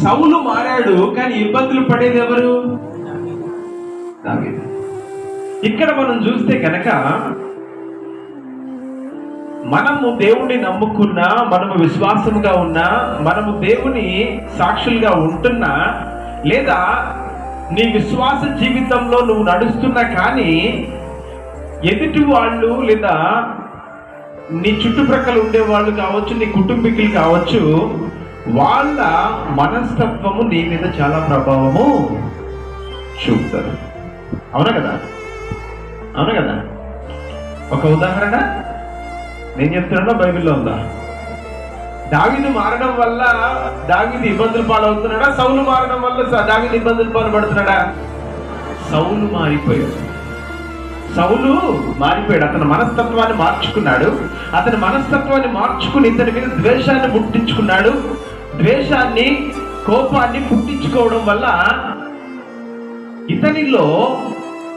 సౌలు మారాడు కానీ ఇబ్బందులు పడేది ఎవరు? ఇక్కడ మనం చూస్తే కనుక మనము దేవుణ్ణి నమ్ముకున్నా మనము విశ్వాసముగా ఉన్నా మనము దేవుని సాక్షులుగా ఉంటున్నా లేదా నీ విశ్వాస జీవితంలో నువ్వు నడుస్తున్నా కానీ ఎదుటి వాళ్ళు లేదా నీ చుట్టుప్రక్కల ఉండే వాళ్ళు కావచ్చు నీ కుటుంబీకులు కావచ్చు వాళ్ళ మనస్తత్వము నీ మీద చాలా ప్రభావము చూపుతారు. అవునా కదా? అవునా కదా? ఒక ఉదాహరణ నేను చెప్తున్నాను బైబిల్లో ఉందా? దావిని మారడం వల్ల దావిని ఇబ్బందులు పాలవుతున్నాడా? సౌలు మారడం వల్ల దావిని ఇబ్బందులు పాలు పడుతున్నాడా సౌలు మారిపోయాడు. సౌలు మారిపోయాడు. అతని మనస్తత్వాన్ని మార్చుకున్నాడు. అతని మనస్తత్వాన్ని మార్చుకుని ఇతని మీద ద్వేషాన్ని ముట్టించుకున్నాడు. ద్వేషాన్ని కోపాన్ని పుట్టించుకోవడం వల్ల ఇతనిలో